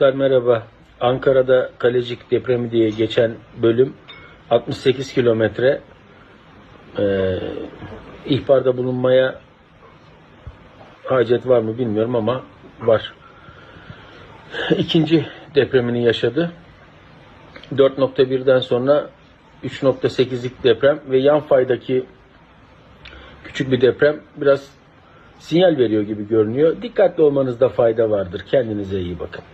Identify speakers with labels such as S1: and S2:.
S1: Merhaba. Ankara'da Kalecik depremi diye geçen bölüm 68 kilometre Ee, ihbarda bulunmaya hacet var mı bilmiyorum ama var. İkinci depremini yaşadı. 4.1'den sonra 3.8'lik deprem ve yan faydaki küçük bir deprem biraz sinyal veriyor gibi görünüyor. Dikkatli olmanızda fayda vardır. Kendinize iyi bakın.